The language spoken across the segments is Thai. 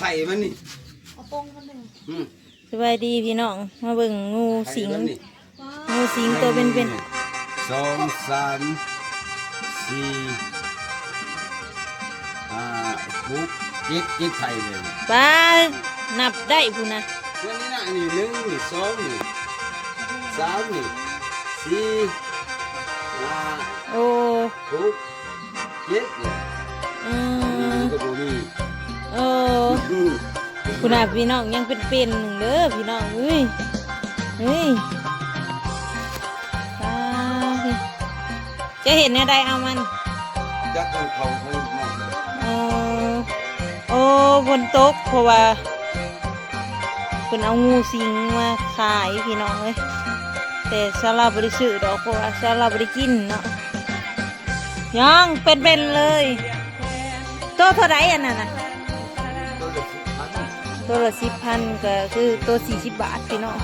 ไข่มันนี่เอาโป้งมันหนึ่งอืมสบายดีพี่น้อง มาเบิ่งงูสิงไข่มันนี่งูสิงตัวเป็นเป็นสองสามสี่ห้าหกเจ็ดเจ็ดไข่เลยปลานับได้พูนนะวันนี้นะนี่หนึ่งนี่สองนี่สามนี่สี่ห้าโอ้หกเจ็ดนี่อืนี่มก็บ่มี โอ้คุณอาพี่น้องยังเป็นเป็นหนึ่งเด้อพี่น้องเอ้ยเฮ้ยปลาพี่จะเห็นอะไรเอามันจักเอาเขาเขามาโอ้โอ้บนโต๊ะเพราะว่าคุณเอางูสิงมาขายพี่น้องเอ้ยแต่ซาลาบริสุทธิ์ดอกเพราะว่าซาลาบริกินเนาะยังเป็นๆเลยตัวเท่าไรอันนั้นน่ะ ตัวละสิบพันตับพันก็คือตัวสี่สิบบาทพี่น้อง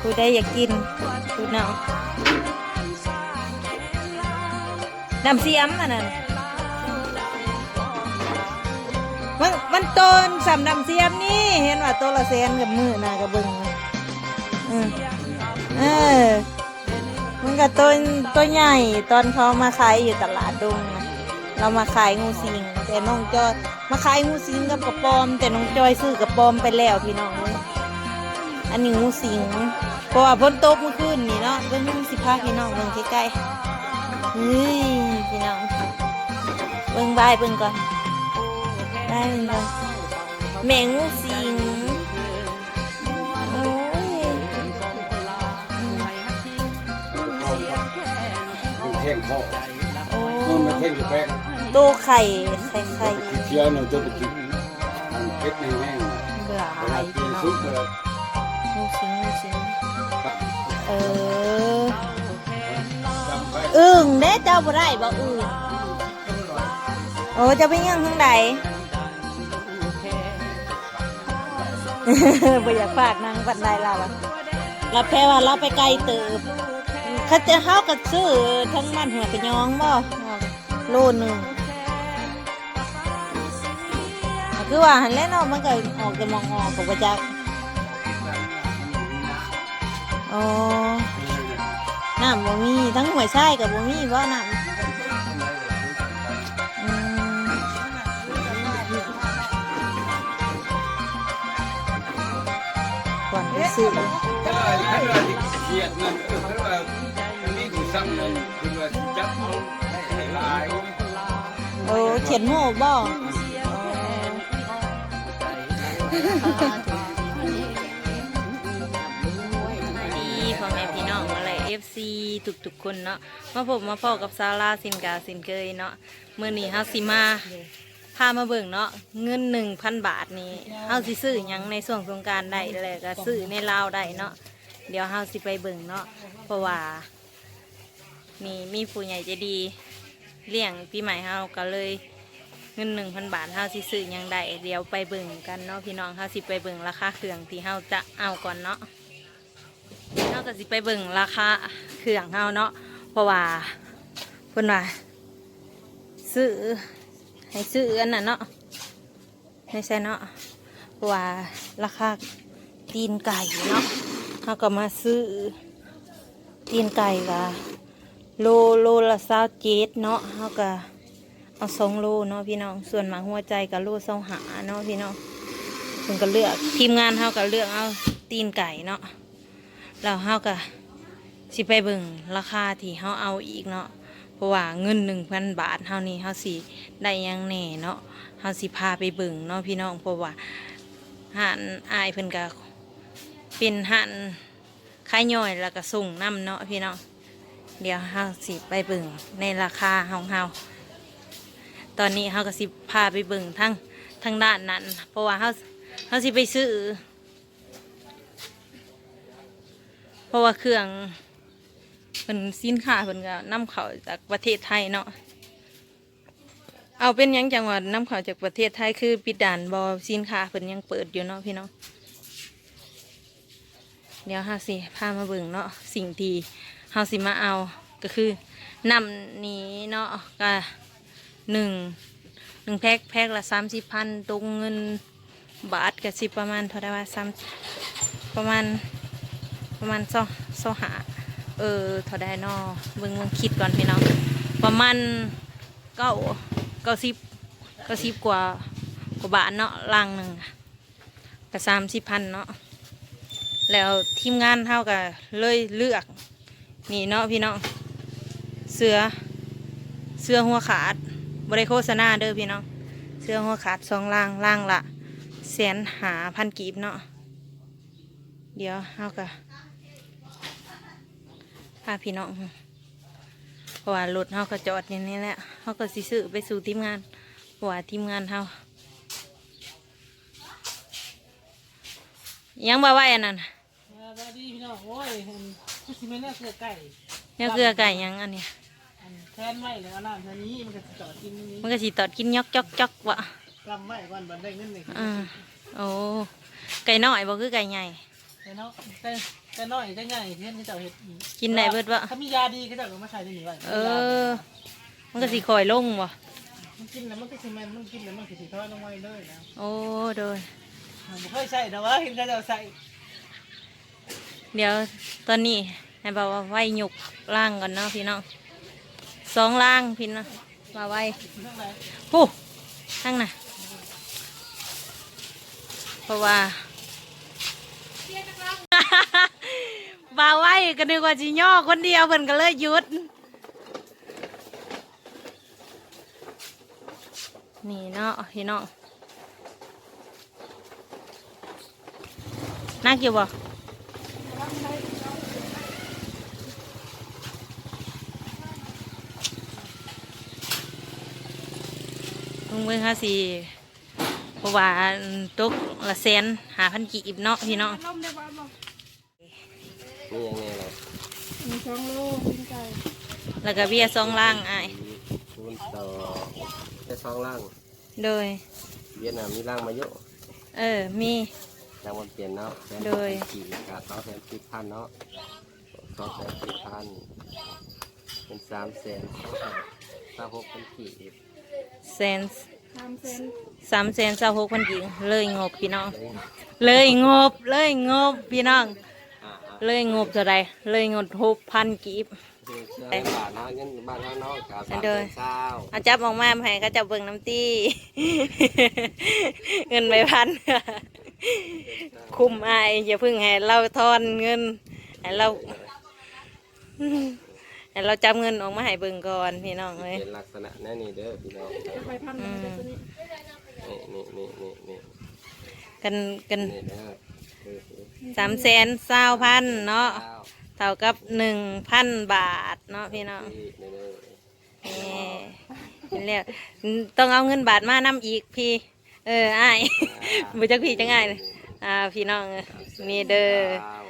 ผู้ใดอยากกินผู้เนาน้ำเสียมอันนั้นมันมันโตนสำน้ำเสียมนี่ เห็นว่าตัวละแสนกับมือนากับเบิ้งเออเออมันก็ตัวตัวใหญ่ตอนเขามาขายอยู่ตลาดดงนะ เรามาขายงูสิงแต่น้องจอยมาขายงูสิงกับกระปอม แต่น้องจอยซื้อกระปอมไปแล้วพี่น้องเอ้ยอันนี้งูสิงเพราะว่าพ้นโตกเมื่อคืนนี่เนาะเบิ่งสิพาพี่น้องเบิ่งใกล้ๆเฮ้ยพี่น้องเบิ่งใบเบิ่งก่อนได้เบิ่งก่อนแมงงูสิงโอ้ยเฮงพ่อ โอ้นู่นมาแท่งอยู่แป้งโตไข่ไข่ไข่ขี้เชียวหน่อยจะไปกินอันเพชรแห้งเบื่อๆเวหาลายกิพี่นน้อซุปงเลยงูสิงงูสิงเออจำไปอึ่งเด้เจ้าบ่ได้บ่อึ่งโอ้จะไปยังทางใดบ่อยากฝากนางปันใดเราอะเราแพ้ว่าเราไปไกลเติบเขาจะเฮากับซื้อทั้งมันหัวกระยองบ่ โลหนึงคือว่าหันแล้วเนาะมันก็ออกจะมองออกกับประจักอ๋อน้ำบ่มีทั้งหัวไส้กับบ่มีบ่น้ำก่อนไปซื้อ ขียนโม่บ่ดีพ่อแม่พี่น้องอะไร FC ทุกๆคนเนาะมาพบมาพอกับซาร่าสินกาสินเกยเนาะมื้อนี้เฮาสิมาพามาเบิ่งเนาะเงิน1,000บาทนี้เฮาสิซื้อหยังในช่วงสงกรารได้แล้วก็ซื้อในลาวได้เนาะเดี๋ยวเฮาสิไปเบิ่งเนาะเพราะว่ามีมีผู้ใหญ่ใจดีเลี้ยงปีใหม่เฮาก็เลย เงินหนึ่งพันบาทเฮาสิซื้อยังได้เดี๋ยวไปเบิ่งกันเนาะพี่น้องเฮาสิไปเบิ่งราคาเครื่องที่เฮาจะเอาก่อนเนาะเฮาก็สิไปเบิ่งราคาเครื่องเฮาเนาะเพราะว่าเพิ่นว่าซื้อให้ซื้ออันน่ะเนาะไม่ใช่เนาะเพราะว่าราคาตีนไก่เนาะเฮาก็มาซื้อตีนไก่ละโลโลละเศร้าเจ็ดเนาะเขาก็ เอาสองโลเนาะพี่น้องส่วนหมาหัวใจกับโลเศร้าหาเนาะพี่น้องเพิ่นก็เลือกทีมงานเขาก็เลือกเอาตีนไก่เนาะแล้วเขาก็สิไปเบิ่งราคาที่เขาเอาอีกเนาะเพราะว่าเงินหนึ่งพันบาทเท่านี้เขาสิได้ยังแน่เนาะเขาสิพาไปเบิ่งเนาะพี่น้องเพราะว่าหันอายเพิ่นก็เป็นหันขายย่อยแล้วก็ส่งน้ำเนาะพี่น้องเดี๋ยวเฮาสิไปเบิ่งในราคาของเฮา ตอนนี้เฮาก็สิพาไปเบิ่งทั้งทั้งด้านนั้น เพราะว่าเฮาเฮาสิไปซื้อ เพราะว่าเครื่องเป็นสินค้าเพิ่นก็นำเข้าจากประเทศไทยเนาะเอาเป็นยังจังหวัดนำเข้าจากประเทศไทยคือปิดด่านบอสินค้าเพิ่นยังเปิดอยู่เนาะพี่น้องเดี๋ยวเฮาสิพามาเบิ่งเนาะสิ่งที่เฮาสิมาเอาก็คือนำนี้เนาะก็ หนึ่งหนึ่งแพ็คแพ็คละสามสิบพันตรงเงินบาทก็สิบประมาณเท่าไดว่าซ้ำประมาณประมาณสองสอหาเออเท่าไดนอเบิ่งเบิ่งคิดก่อนพี่น้องประมาณเก้าเก้าสิบเก้าสิบกว่ากว่าบาทเนาะลังหนึ่งก็สามสิบพันเนาะแล้วทีมงานเท่ากับเลยเลือกนี่เนาะพี่น้องเสือเสือหัวขาด บริโฆษณาเด้อพี่น้องเสือหัวขาดสองล่างล่างละแสนหาพันกีบเนาะเดี๋ยวเฮากับพาพี่น้องเพราะว่ารถเฮาก็จอดอย่างนี้แหละเฮาก็สิซื้อไปสู่ทีมงานเพราะว่าทีมงานเฮายังบ่ไหวอันนั้นน่ะสวัสดีพี่น้องโอ้ยเห็นผู้ชิมเนี่ยเสือไก่เนี่ยเกลือไก่ยังอันเนี้ยอัน แทนไว้แล้วน้ำอันนี้มันก็สิจอดกินนี้มันก็สิตอดกินยอกจอกจอกวะกำไว้ก่อนบันได้เงินหนึ่งอ่าโอ้ไก่น้อยบ่คือไก่ใหญ่ แต่เนาะแต่แต่น้อยแต่ใหญ่เที่ยนที่เจ้าเห็ดกินได้เบิดวะถ้ามียาดีก็เจ้าก็มาใช้ได้หนิไว้เออ มันก็สิคอยลงบ่มันกินแล้วมันก็สิแมนมันกินแล้วมันก็สิทอดลงไว้เลยนะโอ้โดยผมบ่เคยใส่แต่ว่าเห็นเขาเจ้าใส่เดี๋ยวตอนนี้ให้บอกว่าไว้หยุกล่างก่อนเนาะพี่น้อง สองล่างพี่น้องมาไว้ทั้งไหนผู้ทั้งน่ะเพราะว่าบาไว้ก็นึกว่าจิย่อคนเดียวเพิ่นก็เลยหยุด นี่เนาะพี่น้องน่าเกี่ยวบ่ ลุงเบิ่งค่ะสิเพราะว่าตกละแสนหาพันกีบเนาะพี่น้องนี่ยังไงล่ะมีช่องโลกินไก่แล้วก็เบี้ยสองล่างอ้ายคูณต่อแค่สองล่างโดย เวียดนามมีล่างมาเยอะเออมี ล่างมันเปลี่ยนเนาะแสนโดยกี่กาสองแสนสิบพันเนาะสองแสนสิบพันเป็นสามแสนสองแสนสามหกเป็นกี่ แสนสามแสนสามหกพันกีบเลยงบพี่น้องเลยเลยงบเลยงบพี่น้องอ่าอ่าเลยงบเท่าไรเลยงบหกพันกีบคือเสื้อบ้านเนาะเงินบ้านเฮาเนาะกาสามโดแสยนเศร้าเอาจับออกมาให้ก็จับเบิ่งน้ำตี้เงินใบพันคุมอายอย่าเพึ่งให้เราทอนเงินให้เรา ให้เราจับเงินออกมาให้เบิ่งก่อนพี่น้องเลยเป็นลักษณะแน่นี่เด้อพี่น้องไปพันอืมนี่นี่นี่นี่นี่กันกันนี่เด้อเออเออสามแสนเศร้าพันเนาะเศร้าเท่ากับหนึ่งพันบาทเนาะพี่น้องนี่นี่เด้อนี่เห็นแล้วต้องเอาเงินบาทมานำอีกพี่ เอออ้ายบุจักพี่จังไงเลยอ่าพี่น้องเอ้ยมีเด้อเศร้า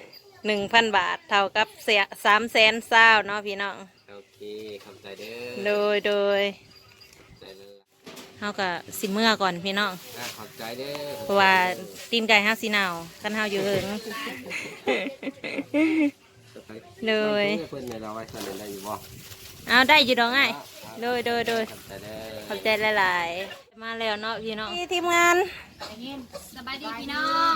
หนึ่งพันบาท เท่ากับเสียสามแสนเศร้าเนาะพี่น้องโอเคขอบใจเด้โดอยโดยใจเด้อเฮาก็สิเมื่อก่อนพี่น้องอะขอบใจเด้อเพราะว่าตีนไก่เฮาสิหนาวกันเฮาอยู่เหิงโดยเพื่อนในเราไว้สนิทได้อยู่บ่เอาได้อยู่ดอกง่ายโดยโดยโดยขอบใจเด้อ ขอบใจหลายๆ มาแล้วเนาะพี่น้องทีมงานสบายดีพี่น้อง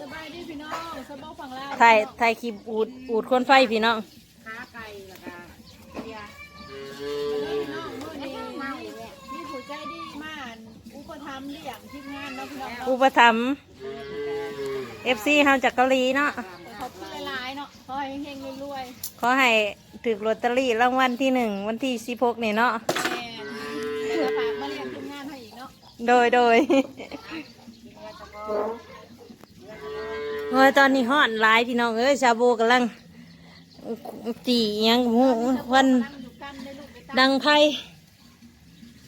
สบายดีพี่น้องสบายฝั่งลาวถ่ายถ่ายคลิปอูดอูดคนไฟพี่น้องขาไก่แล้วก็เบียร์น้องมื้อนี้มีผู้ใจดีมากอุปถัมภ์เลี้ยงทีมงานเนาะพี่น้องเนาะอุปถัมภ์เอฟซีเฮาจากเกาหลีเนาะขอบคุณหลายๆเนาะขอให้เฮงๆรวยขอให้ถือลอตเตอรี่รางวัลที่หนึ่งวันที่สิบหกนี่เนาะๆแม่แล้วก็ฝากมาเลี้ยงทีมงานให้อีกเนาะ โดยโดยโอ้ ยตอนนี้ฮ้อนหลายพี่น้องเอ้ยชาโบกำลังจีอิหยังหูวันนั่งอยู่กันได้ลูกได้ตาดังไพ่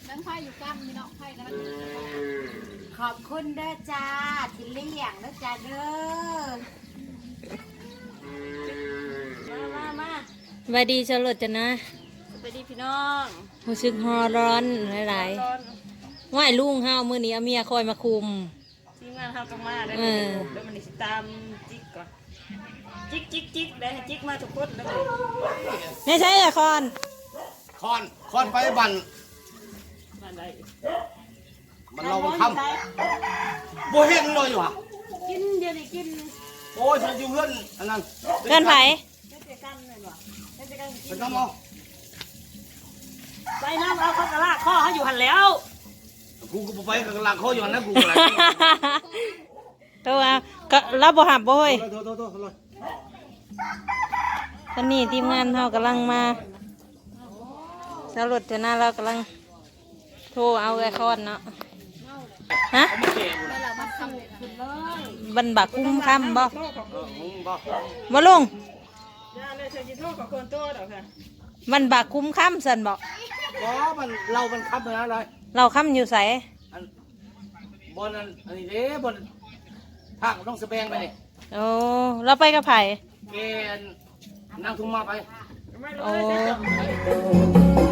ดังไฟอยู่กันพี่น้องไฟกำลังอยู่กันขอบคุณเด้อจ้าที่เลี้ยงเด้อจ้าเด้อมามามาสวัสดีชลดจ้ะนะสวัสดีพี่น้องรู้สึกฮอร้อนหลายๆว่ายลุงเฮามื้อนี้เอาเมียคอยมาคุม ทีมงานทำกันมาได้เออ แล้วมันสิตามจิกก่อนจิกจิกจิกได้ให้จิกมาทุกคนแล้วเลยไม่ใช่ละครคอนคอนไปบันมาได้มันเราคำโบเห็นเลยว่ะกินเดี๋ยวนี้กินโอ้ยฉันอยู่เพื่อนอันนั้นเพื่อนไผเจ๊กันเลยว่ะเจ๊กันกิเป็นนน้องมองไปน้ำเอาเขากระลากข้อเขาอยู่หันแล้วกูก็บ่ไปกับหลังเขาอยู่นะกูอะไร ตัวก็เราบ่หับบ่เฮ้ยโทษโทษโทษโทษตอนนี้ทีมงานเรากำลังมาสรุปเถอะนะเรากำลังโทรเอาไอคอนเนาะฮะเขาไม่เก่งบันบักคุ้มคำบ่เออมึงบอกบ่ลงย่าเลยเธอจิโทษกับคนโตเดี๋ยวค่ะบันบักคุ้มคำสันบอกบอมันเรามันคับนะอะไรเราคำอยู่ใสอันบอลอันอันนี้เด้บอ ลภาคต้องสแปงไปนี่โอ้เราไปกับไผเกณฑ์นั่งทุ่งมาไป โอ้